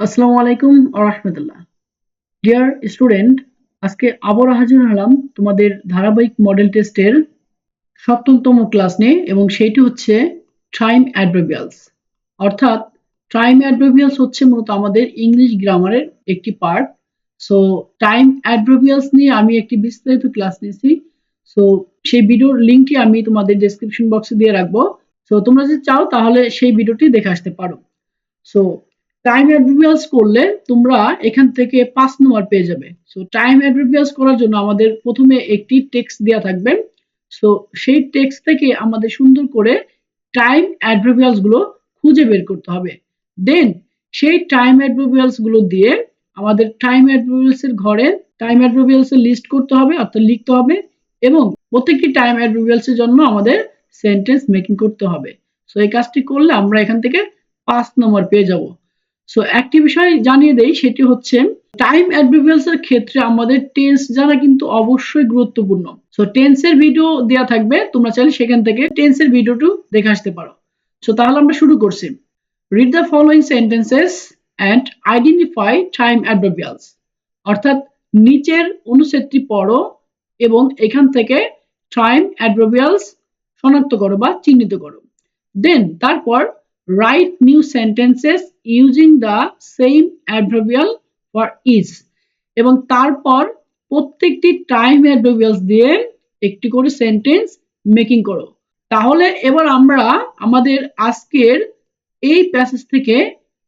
আসসালামু আলাইকুম রাহমাতুল্লাহ। ডিয়ার স্টুডেন্ট আজকে আবার হাজির হলাম তোমাদের ধারাবাহিক মডেল টেস্টের সপ্তমতম ক্লাস নিয়ে এবং সেইটি হচ্ছে ট্রাইম অ্যাডভার্বিয়ালস অর্থাৎ ট্রাইম অ্যাডভার্বিয়ালস হচ্ছে মূলত আমাদের ইংলিশ গ্রামারের একটি পার্ট সো টাইম অ্যাডভার্বিয়ালস নিয়ে আমি একটি বিস্তারিত ক্লাস নিয়েছি। সো সেই ভিডিওর লিঙ্কটি আমি তোমাদের ডেসক্রিপশন বক্সে দিয়ে রাখব। সো তোমরা যদি চাও তাহলে সেই ভিডিওটি দেখে আসতে পারো। সো টাইম অ্যাডভার্বিয়ালস করলে তোমরা এখান থেকে পাঁচ নম্বর পেয়ে যাবে। সো টাইম অ্যাডভার্বিয়ালস করার জন্য আমাদের প্রথমে একটি টেক্সট দেওয়া থাকবে। সো সেই টেক্সট থেকে আমাদের সুন্দর করে টাইম অ্যাডভার্বিয়ালসগুলো খুঁজে বের করতে হবে। দেন সেই টাইম অ্যাডভার্বিয়ালসগুলো দিয়ে আমাদের টাইম অ্যাডভার্বিয়ালস এর ঘরে টাইম অ্যাডভার্বিয়ালস এর লিস্ট করতে হবে, অর্থাৎ লিখতে হবে এবং প্রত্যেকটি টাইম অ্যাডভার্বিয়ালস এর জন্য আমাদের সেন্টেন্স মেকিং করতে হবে। সো এই কাজটি করলে আমরা এখান থেকে পাঁচ নম্বর পেয়ে যাব। সো একটি বিষয় জানিয়ে দেই, সেটি হচ্ছে টাইম অ্যাডভার্বিয়ালস এর ক্ষেত্রে আমাদের টেন্স জানা কিন্তু অবশ্যই গুরুত্বপূর্ণ। সো টেন্সের ভিডিও দেওয়া থাকবে, তোমরা চাইলে সেখান থেকে টেন্সের ভিডিওটু দেখে আসতে পারো। সো তাহলে আমরা শুরু করছি। Read the following sentences and identify time adverbials অর্থাৎ, নিচের অনুচ্ছেদটি পড়ো এবং এখান থেকে টাইম অ্যাডভার্বিয়ালস শনাক্ত করো বা চিহ্নিত করো। দেন তারপর write new sentences using the same adverbial for is এবং তারপর প্রত্যেকটি টাইম অ্যাডভার্বিয়ালস দিয়ে একটি করে সেন্টেন্স মেকিং করো। তাহলে এবার আমরা আমাদের আজকের এই প্যাসেজ থেকে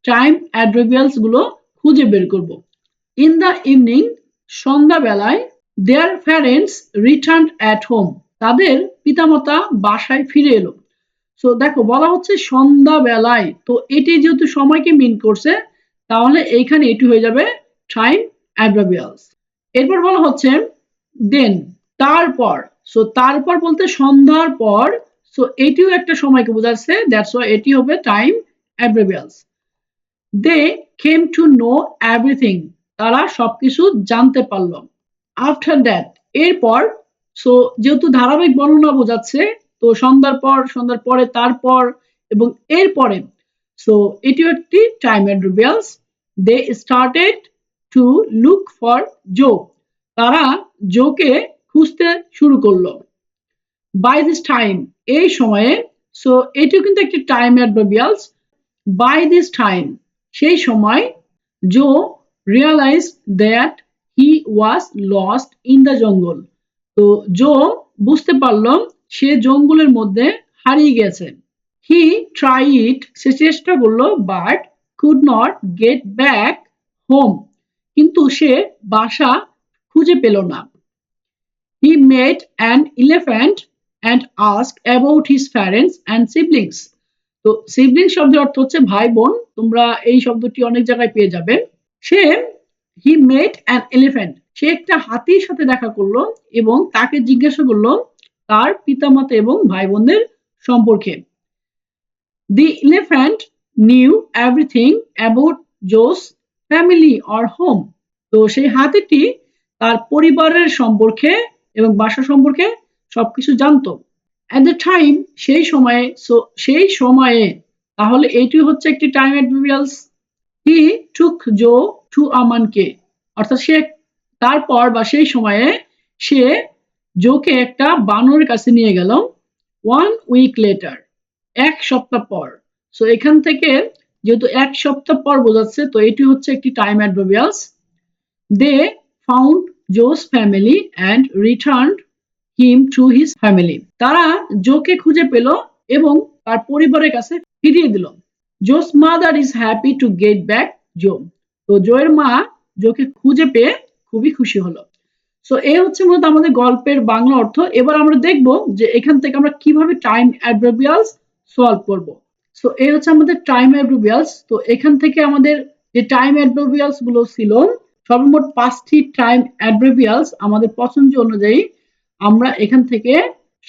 টাইম অ্যাডভার্বিয়ালসগুলো খুঁজে বের করব। ইন দ্য ইভিনিং সন্ধ্যাবেলায় their parents return at home তাদের পিতামাতা বাসায় ফিরে এলো। সো দেখো, বলা হচ্ছে সন্ধ্যাবেলায়। তো এটি যেহেতু সময়কে মিন করছে, তাহলে এইখানে এটি হয়ে যাবে টাইম অ্যাডভার্বিয়ালস এরপর বলা হচ্ছে দেন তারপর। সো তারপর বলতে সন্ধ্যার পর সো এটিও একটা সময়কে বোঝাচ্ছে দ্যাটস ওয়াই এটি হবে time adverbials they came to know everything তারা সবকিছু জানতে পারল। আফটার দ্যাট এরপর সো যেহেতু ধারাবাহিক বর্ণনা বোঝাচ্ছে তো সন্ধ্যার পর, সন্ধ্যার পরে, তারপর এবং এরপরে। সো এটিও একটি time adverbials they started to look for Joe তারা জোকে খুঁজতে শুরু করল। বাই দিস টাইম এই সময়ে সো এটিও কিন্তু একটি time adverbials by this time সেই সময় Joe realise that he was lost in the jungle তো জো বুঝতে পারল সে জঙ্গলের মধ্যে হারিয়ে গেছে। হি ট্রাই ইট সে চেষ্টা করল but could not get back home কিন্তু সে বাসা খুঁজে পেল না। He made an elephant and ask about his parents and siblings তো সিবলিং শব্দের অর্থ হচ্ছে ভাই বোন তোমরা এই শব্দটি অনেক জায়গায় পেয়ে যাবে। সে হি মেড অ্যান এলিফ্যান্ট সে একটা হাতির সাথে দেখা করল এবং তাকে জিজ্ঞাসা করল তার পিতামাতা এবং ভাই বোনদের সম্পর্কে। The elephant knew everything about Joe's family or home তো সেই হাতিটি তার পরিবারের সম্পর্কে এবং বাসা সম্পর্কে সবকিছু জানতো। অ্যাট দ্য টাইম সেই সময়ে সেই সময়ে, তাহলে এইটি হচ্ছে একটি time adverbials he took Joe to আমানকে অর্থাৎ সে তারপর বা সেই সময়ে সে জোকে একটা বানরের কাছে নিয়ে গেল ওয়ান উইক লেটার এক সপ্তাহ পর। সো এখান থেকে যেহেতু এক সপ্তাহ পর বোঝাচ্ছে, তো এটি হচ্ছে একটি time adverbials they found Joe's family and return him to his family তারা জোকে খুঁজে পেল এবং তার পরিবারের কাছে ফিরিয়ে দিল। Joe's mother is happy to get back Joe তো জোয়ের মা জোকে খুঁজে পেয়ে খুবই খুশি হলো। সো এই হচ্ছে মূলত আমাদের গল্পের বাংলা অর্থ। এবার আমরা দেখব যে এখান থেকে আমরা কীভাবে টাইম অ্যাডভার্বিয়ালস সলভ করব। সো এই হচ্ছে আমাদের টাইম অ্যাডভার্বিয়ালস তো এখান থেকে আমাদের যে টাইম অ্যাডভার্বিয়ালসগুলো ছিল, সর্বমোট পাঁচটি টাইম অ্যাডভার্বিয়ালস আমাদের পছন্দ অনুযায়ী আমরা এখান থেকে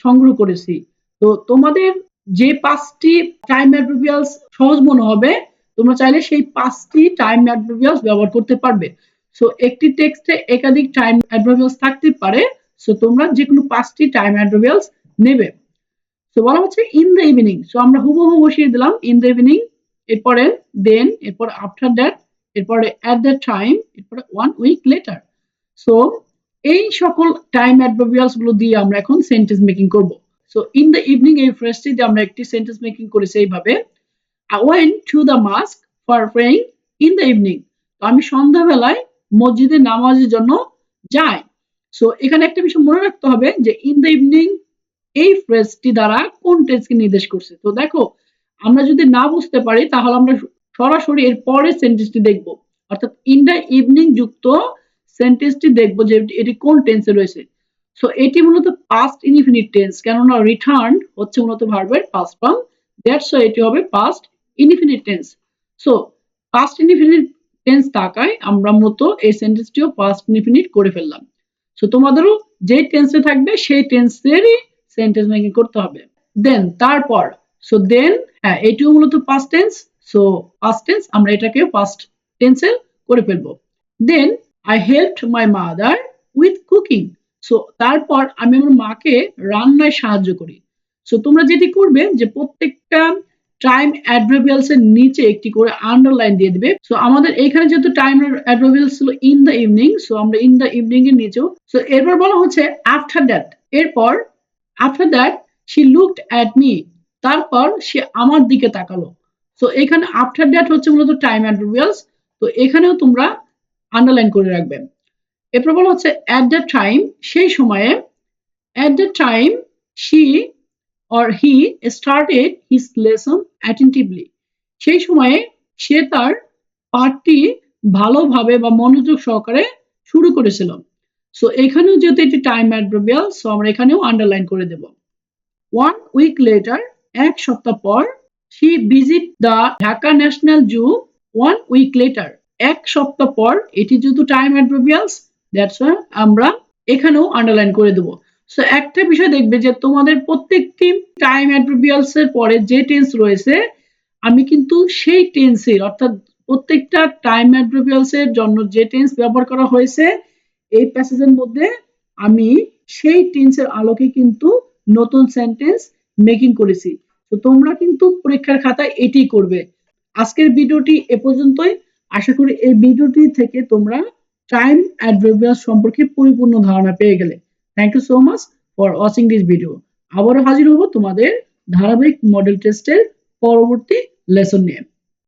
সংগ্রহ করেছি। তো তোমাদের যে পাঁচটি টাইম অ্যাডভার্বিয়ালস সহজ মনে হবে, তোমরা চাইলে সেই পাঁচটি টাইম অ্যাডভার্বিয়ালস ব্যবহার করতে পারবে। সো একটি টেক্সটে একাধিক টাইম অ্যাডভার্বিয়ালস থাকতে পারে। সো তোমরা যে কোনো পাঁচটি টাইম অ্যাডভার্বিয়ালস নেবে। সো বলা হচ্ছে ইন দ্য ইভিনিং সো আমরা হুবহু বসিয়ে দিলাম ইন দ্য ইভিনিং এরপরে দেন এরপর আফটার দ্যাট এরপরে অ্যাট দ্য টাইম এরপরে ওয়ান উইক লেটার সো এই সকল টাইম অ্যাডভার্বিয়ালসগুলো দিয়ে আমরা এখন সেন্টেন্স মেকিং করব। সো ইন দ্য ইভিনিং এই ফ্রেজটি দিয়ে আমরা একটি সেন্টেন্স মেকিং করেছি এইভাবে। I went to the mosque for praying in the evening তো আমি সন্ধ্যাবেলায় মসজিদে নামাজের জন্য যায়। সো এখানে একটা বিষয় মনে রাখতে হবে যে ইন দ্য ইভিনিং এই ফ্রেজটি দ্বারা কোন টেন্সকে নির্দেশ করছে? তো দেখো, আমরা যদি না বুঝতে পারি, তাহলে আমরা সরাসরি এর পরের সেন্টেন্সটি দেখব। অর্থাৎ ইন দ্য ইভিনিং যুক্ত সেন্টেন্সটি দেখব যে, এটি কোন টেন্সে রয়েছে। সো এটি মূলত পাস্ট ইনফিনিট টেন্স কেননা রিটার্ন হচ্ছে মূলত ভার্বের পাস্ট ফর্ম দ্যাটস এটি হবে past infinite tense so past infinite tense থাকায় আমরা মূলত এই সেন্টেন্সটিও পাস্ট ইনফিনিট করে ফেললাম। সো তোমাদেরও যে টেন্সে থাকবে, সেই টেন্সেরই সেন্টেন্স মেকিং করতে হবে। দেন তারপর সো দেন হ্যাঁ এটিও মূলত past tense so past tense আমরা এটাকে পাস্ট টেন্সে করে ফেলব। Then I helped my mother with cooking so তারপর আমি আমার মাকে রান্নায় সাহায্য করি। সো তোমরা যেটি করবে, যে প্রত্যেকটা টাইম অ্যাডভার্বিয়ালস এর নিচে একটি করে আন্ডারলাইন দিয়ে দিবে। সো আমাদের এখানে যেহেতু টাইম অ্যাডভার্বিয়ালস ছিল ইন দ্য ইভিনিং সো আমরা ইন দ্য ইভিনিং এর নিচেও। সো এরপর বলা হচ্ছে আফটার দ্যাট এরপর after that she looked at me তারপর সে আমার দিকে তাকালো। সো এখানে আফটার দ্যাট হচ্ছে মূলত টাইম অ্যাডভার্বিয়ালস তো, এখানেও তোমরা আন্ডারলাইন করে রাখবে। এরপর বলা হচ্ছে অ্যাট দ্য টাইম সেই সময়ে at the time she or he started his lesson attentively সেই সময়ে সে তার পাঠটি ভালোভাবে বা মনোযোগ সহকারে শুরু করেছিল। সো এখানেও যেহেতু এটি টাইম অ্যাডভার্বিয়াল সো আমরা এখানেও আন্ডারলাইন করে দেব। ওয়ান উইক লেটার এক সপ্তাহ পর she visit the Dhaka national zoo one week later এক সপ্তাহ পর, এটি যেহেতু টাইম অ্যাডভার্বিয়ালস দ্যাটস আমরা এখানেও আন্ডারলাইন করে দেবো। সো একটা বিষয় দেখবে যে তোমাদের প্রত্যেকটি টাইম অ্যাডভার্বিয়ালস এর পরে যে টেন্স রয়েছে, আমি কিন্তু সেই টেন্সের অর্থাৎ প্রত্যেকটা টাইম অ্যাডভার্বিয়ালস এর জন্য যে টেন্স ব্যবহার করা হয়েছে, এই প্যাসেজের মধ্যে আমি সেই টেন্সের আলোকে কিন্তু নতুন সেন্টেন্স মেকিং করেছি। তো তোমরা কিন্তু পরীক্ষার খাতায় এটি করবে। আজকের ভিডিওটি এ পর্যন্তই। আশা করি এই ভিডিওটি থেকে তোমরা টাইম অ্যাডভার্বিয়ালস সম্পর্কে পরিপূর্ণ ধারণা পেয়ে গেলে। Thank you so much for watching this video আবারও হাজির হব তোমাদের ধারাবাহিক মডেল টেস্টের পরবর্তী লেসন নিয়ে।